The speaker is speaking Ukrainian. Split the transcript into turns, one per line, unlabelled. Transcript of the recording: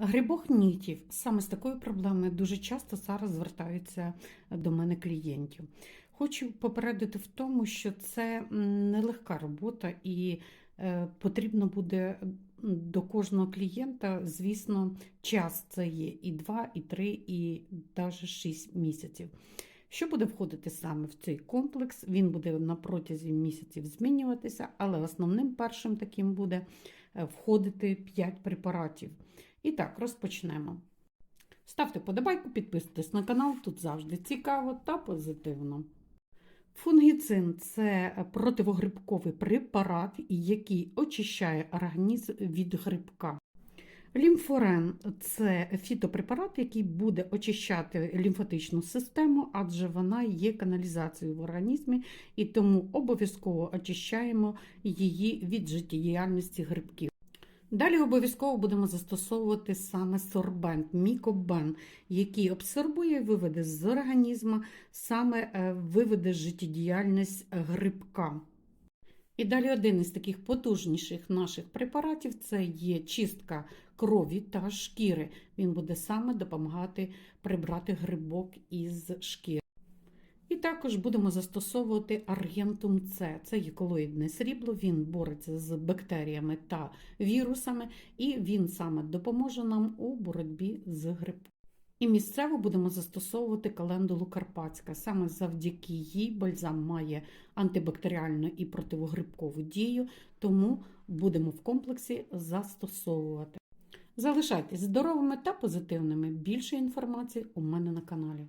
Грибок нітів. Саме з такою проблемою дуже часто зараз звертаються до мене клієнтів. Хочу попередити в тому, що це нелегка робота і е, потрібно буде до кожного клієнта, звісно, час це є і 2, і 3, і навіть 6 місяців. Що буде входити саме в цей комплекс? Він буде на протязі місяців змінюватися, але основним першим таким буде е, входити 5 препаратів. І так, розпочнемо. Ставте подобайку, підписуйтесь на канал, тут завжди цікаво та позитивно. Фунгіцин це противогрибковий препарат, який очищає організм від грибка. Лімфорен це фітопрепарат, який буде очищати лімфатичну систему, адже вона є каналізацією в організмі, і тому обов'язково очищаємо її від життєдіяльності грибків. Далі обов'язково будемо застосовувати саме сорбент, мікобен, який абсорбує і виведе з організму, саме е, виведе життєдіяльність грибка. І далі один із таких потужніших наших препаратів це є чистка крові та шкіри. Він буде саме допомагати прибрати грибок із шкіри. І також будемо застосовувати аргентум С. Це є колоїдне срібло, він бореться з бактеріями та вірусами, і він саме допоможе нам у боротьбі з грибком. І місцево будемо застосовувати календулу карпатська. Саме завдяки їй бальзам має антибактеріальну і противогрибкову дію, тому будемо в комплексі застосовувати. Залишайтесь здоровими та позитивними. Більше інформації у мене на каналі.